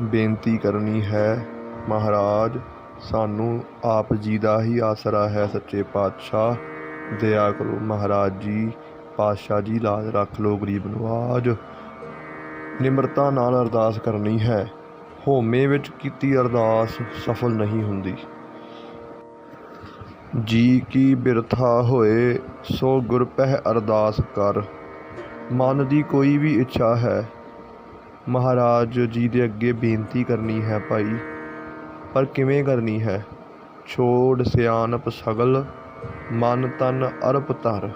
ਬੇਨਤੀ ਕਰਨੀ ਹੈ, ਮਹਾਰਾਜ, ਸਾਨੂੰ ਆਪ ਜੀ ਦਾ ਹੀ ਆਸਰਾ ਹੈ, ਸੱਚੇ ਪਾਤਸ਼ਾਹ। ਦਇਆ ਕਰੋ ਮਹਾਰਾਜ ਜੀ, ਪਾਤਸ਼ਾਹ ਜੀ, ਲਾਜ ਰੱਖ ਲੋ ਗਰੀਬ ਨਵਾਜ ਨਿਮਰਤਾ ਨਾਲ ਅਰਦਾਸ ਕਰਨੀ ਹੈ। ਹੋਮੇ ਵਿੱਚ ਕੀਤੀ ਅਰਦਾਸ ਸਫਲ ਨਹੀਂ ਹੁੰਦੀ। ਜੀ ਕੀ ਬਿਰਥਾ ਹੋਏ, ਸੋ ਗੁਰ ਪਹਿ ਅਰਦਾਸ ਕਰ। ਮਨ ਦੀ ਕੋਈ ਵੀ ਇੱਛਾ ਹੈ ਮਹਾਰਾਜ ਜੀ ਦੇ ਅੱਗੇ ਬੇਨਤੀ ਕਰਨੀ ਹੈ ਭਾਈ, ਪਰ ਕਿਵੇਂ ਕਰਨੀ ਹੈ? ਛੋੜ ਸਿਆਣਪ ਸਗਲ, ਮਨ ਤਨ ਅਰਪ ਧਰ।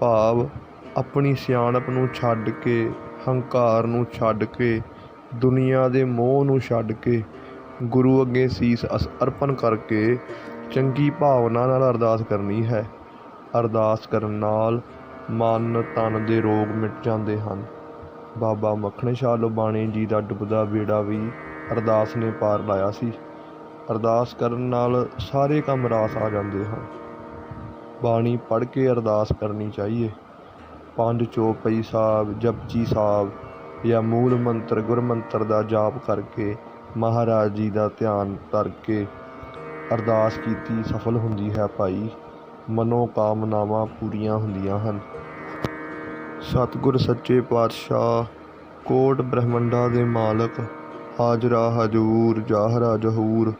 ਭਾਵ ਆਪਣੀ ਸਿਆਣਪ ਨੂੰ ਛੱਡ ਕੇ, ਹੰਕਾਰ ਨੂੰ ਛੱਡ ਕੇ, ਦੁਨੀਆ ਦੇ ਮੋਹ ਨੂੰ ਛੱਡ ਕੇ, ਗੁਰੂ ਅੱਗੇ ਸੀਸ ਅਸ ਅਰਪਣ ਕਰਕੇ ਚੰਗੀ ਭਾਵਨਾ ਨਾਲ ਅਰਦਾਸ ਕਰਨੀ ਹੈ। ਅਰਦਾਸ ਕਰਨ ਨਾਲ ਮਨ ਤਨ ਦੇ ਰੋਗ ਮਿਟ ਜਾਂਦੇ ਹਨ। ਬਾਬਾ ਮੱਖਣ ਸ਼ਾਹ ਲੁਬਾਣੀ ਜੀ ਦਾ ਡੁੱਬਦਾ ਬੇੜਾ ਵੀ ਅਰਦਾਸ ਨੇ ਪਾਰ ਲਾਇਆ ਸੀ। ਅਰਦਾਸ ਕਰਨ ਨਾਲ ਸਾਰੇ ਕੰਮ ਰਾਸ ਆ ਜਾਂਦੇ ਹਨ। ਬਾਣੀ ਪੜ੍ਹ ਕੇ ਅਰਦਾਸ ਕਰਨੀ ਚਾਹੀਏ। ਪੰਜ ਚੌਪਈ ਸਾਹਿਬ, ਜਪਜੀ ਸਾਹਿਬ ਜਾਂ ਮੂਲ ਮੰਤਰ ਗੁਰਮੰਤਰ ਦਾ ਜਾਪ ਕਰਕੇ ਮਹਾਰਾਜ ਜੀ ਦਾ ਧਿਆਨ ਧਰ ਕੇ ਅਰਦਾਸ ਕੀਤੀ ਸਫਲ ਹੁੰਦੀ ਹੈ ਭਾਈ। ਮਨੋ ਕਾਮਨਾਵਾਂ ਪੂਰੀਆਂ ਹੁੰਦੀਆਂ ਹਨ। ਸਤਿਗੁਰ ਸੱਚੇ ਪਾਤਸ਼ਾਹ ਕੋਟ ਬ੍ਰਹਮੰਡਾਂ ਦੇ ਮਾਲਕ, ਹਾਜ਼ਰਾ ਹਜੂਰ, ਜਾਹਰਾ ਜਹੂਰ,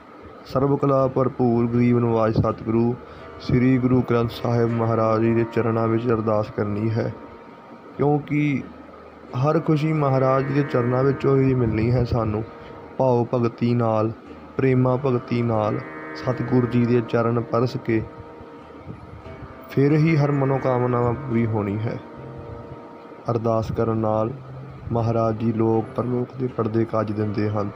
ਸਰਬ ਕਲਾ ਭਰਪੂਰ, ਗਰੀਬ ਨਵਾਜ ਸਤਿਗੁਰੂ, ਸ੍ਰੀ ਗੁਰੂ ਗ੍ਰੰਥ ਸਾਹਿਬ ਮਹਾਰਾਜ ਜੀ ਦੇ ਚਰਨਾਂ ਵਿੱਚ ਅਰਦਾਸ ਕਰਨੀ ਹੈ। ਕਿਉਂਕਿ ਹਰ ਖੁਸ਼ੀ ਮਹਾਰਾਜ ਜੀ ਦੇ ਚਰਨਾਂ ਵਿੱਚੋਂ ਹੀ ਮਿਲਣੀ ਹੈ ਸਾਨੂੰ। ਭਾਵ ਭਗਤੀ ਨਾਲ, ਪ੍ਰੇਮਾ ਭਗਤੀ ਨਾਲ ਸਤਿਗੁਰ ਜੀ ਦੇ ਚਰਨ ਪਰਸ ਕੇ ਫਿਰ ਹੀ ਹਰ ਮਨੋਕਾਮਨਾ ਪੂਰੀ ਹੋਣੀ ਹੈ। ਅਰਦਾਸ ਕਰਨ ਨਾਲ ਮਹਾਰਾਜ ਜੀ ਲੋਕ ਪ੍ਰਮੁੱਖ ਦੇ ਪਰਦੇ ਕੱਜ ਦਿੰਦੇ ਹਨ।